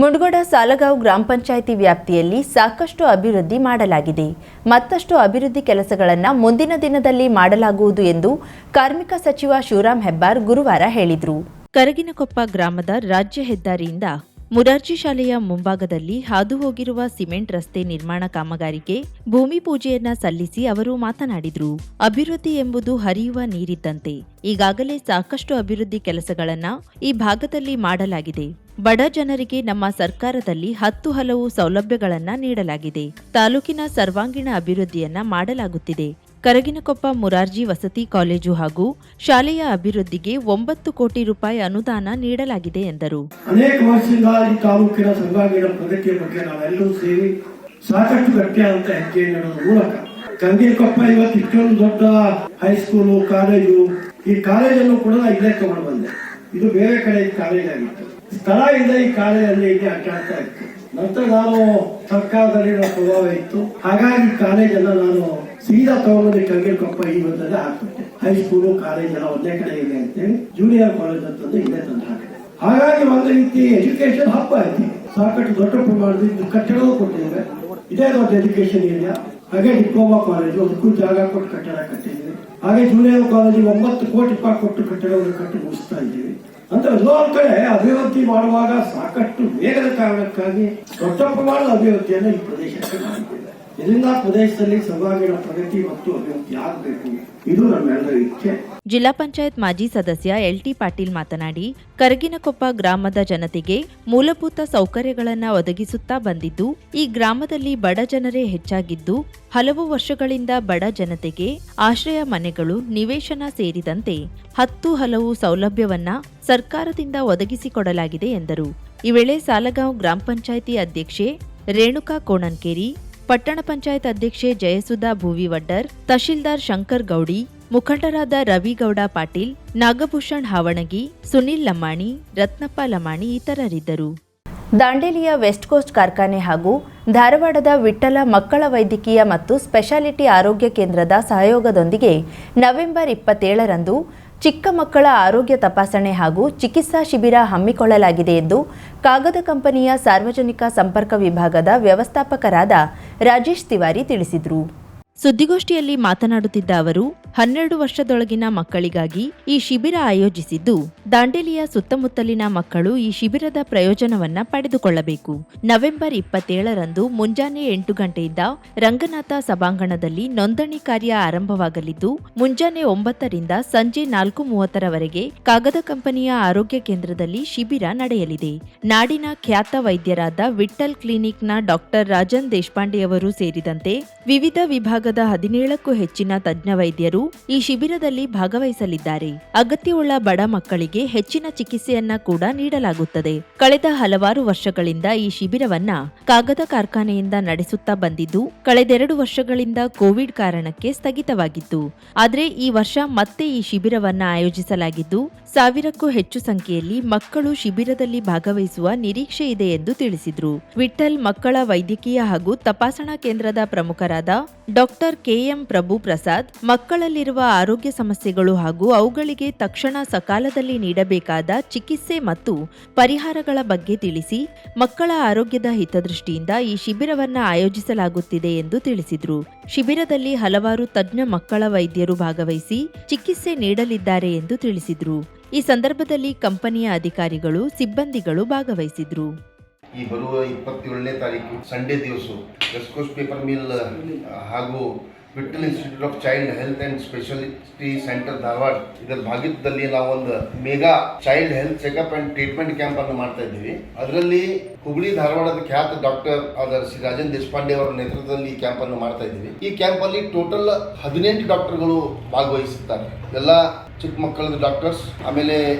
ಮುಂಡಗೋಡ ಸಾಲಗಾಂವ್ ಗ್ರಾಮ ಪಂಚಾಯಿತಿ ವ್ಯಾಪ್ತಿಯಲ್ಲಿ ಸಾಕಷ್ಟು ಅಭಿವೃದ್ಧಿ ಮಾಡಲಾಗಿದೆ. ಮತ್ತಷ್ಟು ಅಭಿವೃದ್ಧಿ ಕೆಲಸಗಳನ್ನು ಮುಂದಿನ ದಿನದಲ್ಲಿ ಮಾಡಲಾಗುವುದು ಎಂದು ಕಾರ್ಮಿಕ ಸಚಿವ ಶಿವರಾಮ್ ಹೆಬ್ಬಾರ್ ಗುರುವಾರ ಹೇಳಿದರು. ಕರಗಿನಕೊಪ್ಪ ಗ್ರಾಮದ ರಾಜ್ಯ ಹೆದ್ದಾರಿಯಿಂದ ಮುರಾರ್ಜಿ ಶಾಲೆಯ ಮುಂಭಾಗದಲ್ಲಿ ಹಾದು ಹೋಗಿರುವ ಸಿಮೆಂಟ್ ರಸ್ತೆ ನಿರ್ಮಾಣ ಕಾಮಗಾರಿಗೆ ಭೂಮಿ ಪೂಜೆಯನ್ನ ಸಲ್ಲಿಸಿ ಅವರು ಮಾತನಾಡಿದರು. ಅಭಿವೃದ್ಧಿ ಎಂಬುದು ಹರಿಯುವ ನೀರಿದ್ದಂತೆ ಈಗಾಗಲೇ ಸಾಕಷ್ಟು ಅಭಿವೃದ್ಧಿ ಕೆಲಸಗಳನ್ನ ಈ ಭಾಗದಲ್ಲಿ ಮಾಡಲಾಗಿದೆ. ಬಡ ಜನರಿಗೆ ನಮ್ಮ ಸರ್ಕಾರದಲ್ಲಿ ಹತ್ತು ಹಲವು ಸೌಲಭ್ಯಗಳನ್ನು ನೀಡಲಾಗಿದೆ. ತಾಲೂಕಿನ ಸರ್ವಾಂಗೀಣ ಅಭಿವೃದ್ಧಿಯನ್ನ ಮಾಡಲಾಗುತ್ತಿದೆ. ಕರಗಿನಕೊಪ್ಪ ಮುರಾರ್ಜಿ ವಸತಿ ಕಾಲೇಜು ಹಾಗೂ ಶಾಲೆಯ ಅಭಿವೃದ್ಧಿಗೆ ಒಂಬತ್ತು ಕೋಟಿ ರೂಪಾಯಿ ಅನುದಾನ ನೀಡಲಾಗಿದೆ ಎಂದರು. ಅನೇಕ ವರ್ಷದಿಂದ ಈ ತಾಲೂಕಿನ ಸರ್ವಾಂಗೀಣ ಪ್ರಗತಿಯ ಬಗ್ಗೆ ನಾವೆಲ್ಲರೂ ಸೇರಿ ಸಾಕಷ್ಟು ಗಟ್ಟಿಯಾದಂತ ಹೆಜ್ಜೆ ನೀಡೋದ್ರ ಮೂಲಕ ಕಂದೀರ್ಕೊಪ್ಪ ಇವತ್ತು ಇಷ್ಟೊಂದು ದೊಡ್ಡ ಹೈಸ್ಕೂಲು, ಕಾಲೇಜು, ಈ ಕಾಲೇಜನ್ನು ಕೂಡ ಇಲ್ಲೇ ತಗೊಂಡು ಬಂದೆ. ಇದು ಬೇರೆ ಕಡೆ ಕಾಲೇಜ್ ಆಗಿತ್ತು ಸ್ಥಳ ಇಲ್ಲ ಈ ಕಾಲೇಜಲ್ಲಿ ಇಲ್ಲಿ ಅಡ್ಡಾಡ್ತಾ ಇತ್ತು ನಂತರ ನಾನು ಸರ್ಕಾರದಲ್ಲಿ ನನ್ನ ಪ್ರಭಾವ ಇತ್ತು. ಹಾಗಾಗಿ ಕಾಲೇಜನ್ನ ನಾನು ಸೀದಾ ತಗೊಂಡು ಕಂಗೀರ್ಕೊಪ್ಪ ಈ ಒಂದಲ್ಲೇ ಹಾಕ್ಬಿಟ್ಟೆ. ಹೈಸ್ಕೂಲು ಕಾಲೇಜ್ ಎಲ್ಲ ಒಂದೇ ಕಡೆ ಇದೆ ಅಂತೇಳಿ ಜೂನಿಯರ್ ಕಾಲೇಜ್ ಅಂತಂದು ಇಲ್ಲೇ ತಂದು ಹಾಕಿದೆ. ಹಾಗಾಗಿ ಒಂದು ರೀತಿ ಎಜುಕೇಶನ್ ಹಬ್ಬ ಆಯ್ತು. ಸಾಕಷ್ಟು ದೊಡ್ಡ ಪ್ರಮಾಣದ ಇದು ಕಟ್ಟಡವೂ ಕೊಟ್ಟಿದ್ದೇವೆ. ಇದೇ ದೊಡ್ಡ ಎಜುಕೇಶನ್ ಏರಿಯಾ ಹಾಗೆ ಡಿಪ್ಲೊಮಾ ಕಾಲೇಜು ಅದಕ್ಕೂ ಜಾಗ ಕೊಟ್ಟು ಕಟ್ಟಡ ಕಟ್ಟಿದ್ದೀವಿ. ಹಾಗೆ ಜೂನಿಯರ್ ಕಾಲೇಜಿಗೆ ಒಂಬತ್ತು ಕೋಟಿ ರೂಪಾಯಿ ಕೊಟ್ಟು ಕಟ್ಟಡವನ್ನು ಕಟ್ಟಿ ಮುಗಿಸ್ತಾ ಇದ್ದೀವಿ. ಎಲ್ಲೋ ಒಂದ್ ಕಡೆ ಅಭಿವೃದ್ಧಿ ಮಾಡುವಾಗ ಸಾಕಷ್ಟು ವೇಗದ ಕಾರಣಕ್ಕಾಗಿ ದೊಡ್ಡ ಪ್ರಮಾಣದ ಅಭಿವೃದ್ಧಿಯನ್ನು ಈ ಪ್ರದೇಶಕ್ಕೆ ಮಾಡಿದ್ದೇವೆ. ಇದರಿಂದ ಪ್ರದೇಶದಲ್ಲಿ ಸರ್ವಾಂಗೀಣ ಪ್ರಗತಿ ಮತ್ತು ಅಭಿವೃದ್ಧಿ ಆಗಬೇಕು. ಇದು ನಮ್ಮೆಲ್ಲರ ಇಚ್ಛೆ. ಜಿಲ್ಲಾ ಪಂಚಾಯತ್ ಮಾಜಿ ಸದಸ್ಯ ಎಲ್ಟಿ ಪಾಟೀಲ್ ಮಾತನಾಡಿ, ಕರಗಿನಕೊಪ್ಪ ಗ್ರಾಮದ ಜನತೆಗೆ ಮೂಲಭೂತ ಸೌಕರ್ಯಗಳನ್ನು ಒದಗಿಸುತ್ತಾ ಬಂದಿದ್ದು, ಈ ಗ್ರಾಮದಲ್ಲಿ ಬಡ ಜನರೇ ಹೆಚ್ಚಾಗಿದ್ದು, ಹಲವು ವರ್ಷಗಳಿಂದ ಬಡ ಜನತೆಗೆ ಆಶ್ರಯ ಮನೆಗಳು, ನಿವೇಶನ ಸೇರಿದಂತೆ ಹತ್ತು ಹಲವು ಸೌಲಭ್ಯವನ್ನ ಸರ್ಕಾರದಿಂದ ಒದಗಿಸಿಕೊಡಲಾಗಿದೆ ಎಂದರು. ಈ ವೇಳೆ ಸಾಲಗಾಂವ್ ಗ್ರಾಮ ಪಂಚಾಯಿತಿ ಅಧ್ಯಕ್ಷೆ ರೇಣುಕಾ ಕೋಣನ್ಕೇರಿ ಪಟ್ಟಣ ಪಂಚಾಯತ್ ಅಧ್ಯಕ್ಷೆ ಜಯಸುಧಾ ಭೂವಿವಡ್ಡರ್, ತಹಶೀಲ್ದಾರ್ ಶಂಕರ್ ಗೌಡಿ, ಮುಖಂಡರಾದ ರವಿಗೌಡ ಪಾಟೀಲ್, ನಾಗಭೂಷಣ್ ಹಾವಣಗಿ, ಸುನಿಲ್ ಲಮಾಣಿ ರತ್ನಪ್ಪ ಲಮಾಣಿ ಇತರರಿದ್ದರು. ದಾಂಡೇಲಿಯ ವೆಸ್ಟ್ ಕೋಸ್ಟ್ ಕಾರ್ಖಾನೆ ಹಾಗೂ ಧಾರವಾಡದ ವಿಠಲ ಮಕ್ಕಳ ವೈದ್ಯಕೀಯ ಮತ್ತು ಸ್ಪೆಷಾಲಿಟಿ ಆರೋಗ್ಯ ಕೇಂದ್ರದ ಸಹಯೋಗದೊಂದಿಗೆ ನವೆಂಬರ್ ಇಪ್ಪತ್ತೇಳರಂದು ಚಿಕ್ಕ ಮಕ್ಕಳ ಆರೋಗ್ಯ ತಪಾಸಣೆ ಹಾಗೂ ಚಿಕಿತ್ಸಾ ಶಿಬಿರ ಹಮ್ಮಿಕೊಳ್ಳಲಾಗಿದೆ ಎಂದು ಕಾಗದ ಕಂಪನಿಯ ಸಾರ್ವಜನಿಕ ಸಂಪರ್ಕ ವಿಭಾಗದ ವ್ಯವಸ್ಥಾಪಕರಾದ ರಾಜೇಶ್ ತಿವಾರಿ ತಿಳಿಸಿದರು. ಸುದ್ದಿಗೋಷ್ಠಿಯಲ್ಲಿ ಮಾತನಾಡುತ್ತಿದ್ದ ಅವರು ಹನ್ನೆರಡು ವರ್ಷದೊಳಗಿನ ಮಕ್ಕಳಿಗಾಗಿ ಈ ಶಿಬಿರ ಆಯೋಜಿಸಿದ್ದು, ದಾಂಡೇಲಿಯ ಸುತ್ತಮುತ್ತಲಿನ ಮಕ್ಕಳು ಈ ಶಿಬಿರದ ಪ್ರಯೋಜನವನ್ನ ಪಡೆದುಕೊಳ್ಳಬೇಕು. ನವೆಂಬರ್ ಇಪ್ಪತ್ತೇಳರಂದು ಮುಂಜಾನೆ ಎಂಟು ಗಂಟೆಯಿಂದ ರಂಗನಾಥ ಸಭಾಂಗಣದಲ್ಲಿ ನೋಂದಣಿ ಕಾರ್ಯ ಆರಂಭವಾಗಲಿದ್ದು, ಮುಂಜಾನೆ ಒಂಬತ್ತರಿಂದ ಸಂಜೆ ನಾಲ್ಕು ಮೂವತ್ತರವರೆಗೆ ಕಾಗದ ಕಂಪನಿಯ ಆರೋಗ್ಯ ಕೇಂದ್ರದಲ್ಲಿ ಶಿಬಿರ ನಡೆಯಲಿದೆ. ನಾಡಿನ ಖ್ಯಾತ ವೈದ್ಯರಾದ ವಿಠಲ್ ಕ್ಲಿನಿಕ್ನ ಡಾಕ್ಟರ್ ರಾಜನ್ ದೇಶಪಾಂಡೆಯವರು ಸೇರಿದಂತೆ ವಿವಿಧ ವಿಭಾಗದ ಹದಿನೇಳಕ್ಕೂ ಹೆಚ್ಚಿನ ತಜ್ಞ ವೈದ್ಯರು ಈ ಶಿಬಿರದಲ್ಲಿ ಭಾಗವಹಿಸಲಿದ್ದಾರೆ. ಅಗತ್ಯವುಳ್ಳ ಬಡ ಮಕ್ಕಳಿಗೆ ಹೆಚ್ಚಿನ ಚಿಕಿತ್ಸೆಯನ್ನ ಕೂಡ ನೀಡಲಾಗುತ್ತದೆ. ಕಳೆದ ಹಲವಾರು ವರ್ಷಗಳಿಂದ ಈ ಶಿಬಿರವನ್ನ ಕಾಗದ ಕಾರ್ಖಾನೆಯಿಂದ ನಡೆಸುತ್ತಾ ಬಂದಿದ್ದು ಕಳೆದೆರಡು ವರ್ಷಗಳಿಂದ ಕೋವಿಡ್ ಕಾರಣಕ್ಕೆ ಸ್ಥಗಿತವಾಗಿತ್ತು. ಆದರೆ ಈ ವರ್ಷ ಮತ್ತೆ ಈ ಶಿಬಿರವನ್ನ ಆಯೋಜಿಸಲಾಗಿದ್ದು, ಸಾವಿರಕ್ಕೂ ಹೆಚ್ಚು ಸಂಖ್ಯೆಯಲ್ಲಿ ಮಕ್ಕಳು ಶಿಬಿರದಲ್ಲಿ ಭಾಗವಹಿಸುವ ನಿರೀಕ್ಷೆ ಇದೆ ಎಂದು ತಿಳಿಸಿದ್ರು. ವಿಠಲ್ ಮಕ್ಕಳ ವೈದ್ಯಕೀಯ ಹಾಗೂ ತಪಾಸಣಾ ಕೇಂದ್ರದ ಪ್ರಮುಖರಾದ ಡಾಕ್ಟರ್ ಕೆಎಂ ಪ್ರಭು ಪ್ರಸಾದ್ ಮಕ್ಕಳಲ್ಲಿರುವ ಆರೋಗ್ಯ ಸಮಸ್ಯೆಗಳು ಹಾಗೂ ಅವುಗಳಿಗೆ ತಕ್ಷಣ ಸಕಾಲದಲ್ಲಿ ನೀಡಬೇಕಾದ ಚಿಕಿತ್ಸೆ ಮತ್ತು ಪರಿಹಾರಗಳ ಬಗ್ಗೆ ತಿಳಿಸಿ ಮಕ್ಕಳ ಆರೋಗ್ಯದ ಹಿತದೃಷ್ಟಿಯಿಂದ ಈ ಶಿಬಿರವನ್ನು ಆಯೋಜಿಸಲಾಗುತ್ತಿದೆ ಎಂದು ತಿಳಿಸಿದರು. ಶಿಬಿರದಲ್ಲಿ ಹಲವಾರು ತಜ್ಞ ಮಕ್ಕಳ ವೈದ್ಯರು ಭಾಗವಹಿಸಿ ಚಿಕಿತ್ಸೆ ನೀಡಲಿದ್ದಾರೆ ಎಂದು ತಿಳಿಸಿದರು. ಈ ಸಂದರ್ಭದಲ್ಲಿ ಕಂಪನಿಯ ಅಧಿಕಾರಿಗಳು, ಸಿಬ್ಬಂದಿಗಳು ಭಾಗವಹಿಸಿದ್ರು. ಈ ಬರುವ ಇಪ್ಪತ್ತೇಳನೇ ತಾರೀಕು ಸಂಡೇ ದಿವಸ ಪೇಪರ್ ಮಿಲ್ ಹಾಗೂ Vithal institute of child health and speciality centre Dharwad ಇದರ ಭಾಗಿತ್ವದಲ್ಲಿ ನಾವು ಒಂದು mega child health checkup and treatment camp ಅನ್ನು ಮಾಡ್ತಾ ಇದ್ದೀವಿ. ಅದರಲ್ಲಿ ಹುಬ್ಳಿ, ಧಾರವಾಡದ ಖ್ಯಾತ ಡಾಕ್ಟರ್ ಆದ ಶ್ರೀ ರಾಜನ್ ದೇಶಪಾಂಡೆ ಅವರ ನೇತೃತ್ವದಲ್ಲಿ ಈ ಕ್ಯಾಂಪ್ ಅನ್ನು ಮಾಡ್ತಾ ಇದ್ದೀವಿ. ಈ ಕ್ಯಾಂಪ್ ಅಲ್ಲಿ ಟೋಟಲ್ ಹದಿನೆಂಟು ಡಾಕ್ಟರ್ಗಳು ಭಾಗವಹಿಸುತ್ತಾರೆ. ಎಲ್ಲ ಚಿಕ್ಕ ಮಕ್ಕಳದ್ದು ಡಾಕ್ಟರ್ಸ್ ಆಮೇಲೆ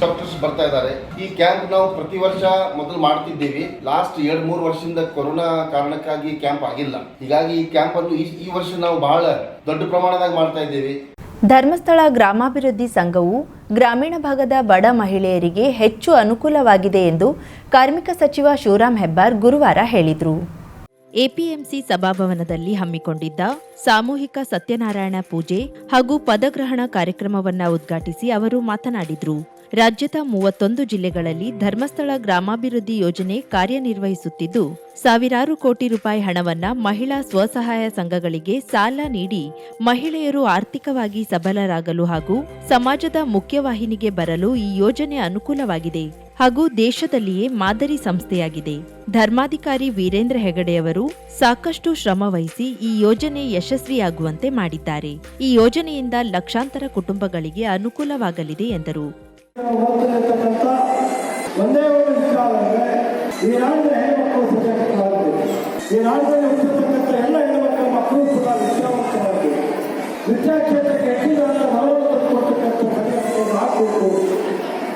ಡಾಕ್ಟರ್ಸ್ ಬರ್ತಾ ಇದ್ದಾರೆ. ಈ ಕ್ಯಾಂಪ್ ನಾವು ಪ್ರತಿ ವರ್ಷ ಮೊದಲು ಮಾಡ್ತಿದ್ದೇವೆ. ಲಾಸ್ಟ್ ಎರಡ್, ಮೂರು ವರ್ಷದಿಂದ ಕೊರೋನಾ ಕಾರಣಕ್ಕಾಗಿ ಕ್ಯಾಂಪ್ ಆಗಿಲ್ಲ. ಹೀಗಾಗಿ ಈ ಕ್ಯಾಂಪ್ ಅನ್ನು ಈ- ವರ್ಷ ನಾವು ಬಹಳ ದೊಡ್ಡ ಪ್ರಮಾಣದಾಗ ಮಾಡ್ತಾ ಇದ್ದೇವೆ. ಧರ್ಮಸ್ಥಳ ಗ್ರಾಮಾಭಿವೃದ್ಧಿ ಸಂಘವು ಗ್ರಾಮೀಣ ಭಾಗದ ಬಡ ಮಹಿಳೆಯರಿಗೆ ಹೆಚ್ಚು ಅನುಕೂಲವಾಗಿದೆ ಎಂದು ಕಾರ್ಮಿಕ ಸಚಿವ ಶಿವರಾಮ್ ಹೆಬ್ಬಾರ್ ಗುರುವಾರ ಹೇಳಿದರು. ಎಪಿಎಂಸಿ ಸಭಾಭವನದಲ್ಲಿ ಹಮ್ಮಿಕೊಂಡಿದ್ದ ಸಾಮೂಹಿಕ ಸತ್ಯನಾರಾಯಣ ಪೂಜೆ ಹಾಗೂ ಪದಗ್ರಹಣ ಕಾರ್ಯಕ್ರಮವನ್ನ ಉದ್ಘಾಟಿಸಿ ಅವರು ಮಾತನಾಡಿದರು. ರಾಜ್ಯದ ಮೂವತ್ತೊಂದು ಜಿಲ್ಲೆಗಳಲ್ಲಿ ಧರ್ಮಸ್ಥಳ ಗ್ರಾಮಾಭಿವೃದ್ಧಿ ಯೋಜನೆ ಕಾರ್ಯನಿರ್ವಹಿಸುತ್ತಿದ್ದು, ಸಾವಿರಾರು ಕೋಟಿ ರೂಪಾಯಿ ಹಣವನ್ನ ಮಹಿಳಾ ಸ್ವಸಹಾಯ ಸಂಘಗಳಿಗೆ ಸಾಲ ನೀಡಿ ಮಹಿಳೆಯರು ಆರ್ಥಿಕವಾಗಿ ಸಬಲರಾಗಲು ಹಾಗೂ ಸಮಾಜದ ಮುಖ್ಯವಾಹಿನಿಗೆ ಬರಲು ಈ ಯೋಜನೆ ಅನುಕೂಲವಾಗಿದೆ. ಹಾಗೂ ದೇಶದಲ್ಲಿಯೇ ಮಾದರಿ ಸಂಸ್ಥೆಯಾಗಿದೆ. ಧರ್ಮಾಧಿಕಾರಿ ವೀರೇಂದ್ರ ಹೆಗಡೆಯವರು ಸಾಕಷ್ಟು ಶ್ರಮ ವಹಿಸಿ ಈ ಯೋಜನೆ ಯಶಸ್ವಿಯಾಗುವಂತೆ ಮಾಡಿದ್ದಾರೆ. ಈ ಯೋಜನೆಯಿಂದ ಲಕ್ಷಾಂತರ ಕುಟುಂಬಗಳಿಗೆ ಅನುಕೂಲವಾಗಲಿದೆ ಎಂದರು.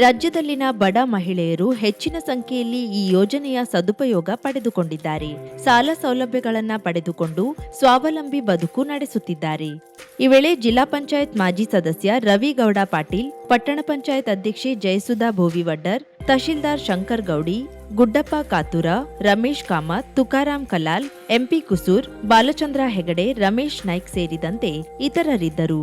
ರಾಜ್ಯದಲ್ಲಿನ ಬಡ ಮಹಿಳೆಯರು ಹೆಚ್ಚಿನ ಸಂಖ್ಯೆಯಲ್ಲಿ ಈ ಯೋಜನೆಯ ಸದುಪಯೋಗ ಪಡೆದುಕೊಂಡಿದ್ದಾರೆ. ಸಾಲ ಸೌಲಭ್ಯಗಳನ್ನು ಪಡೆದುಕೊಂಡು ಸ್ವಾವಲಂಬಿ ಬದುಕು ನಡೆಸುತ್ತಿದ್ದಾರೆ. ಈ ವೇಳೆ ಜಿಲ್ಲಾ ಪಂಚಾಯತ್ ಮಾಜಿ ಸದಸ್ಯ ರವಿಗೌಡ ಪಾಟೀಲ್, ಪಟ್ಟಣ ಪಂಚಾಯತ್ ಅಧ್ಯಕ್ಷೆ ಜಯಸುಧಾ ಭೋವಿವಡ್ಡರ್ ತಹಶೀಲ್ದಾರ್ ಶಂಕರ್ ಗೌಡಿ, ಗುಡ್ಡಪ್ಪ ಕಾತುರ, ರಮೇಶ್ ಕಾಮತ್ ತುಕಾರಾಂ ಕಲಾಲ್, ಎಂಪಿ ಕುಸೂರ್, ಬಾಲಚಂದ್ರ ಹೆಗಡೆ, ರಮೇಶ್ ನಾಯ್ಕ್ ಸೇರಿದಂತೆ ಇತರರಿದ್ದರು.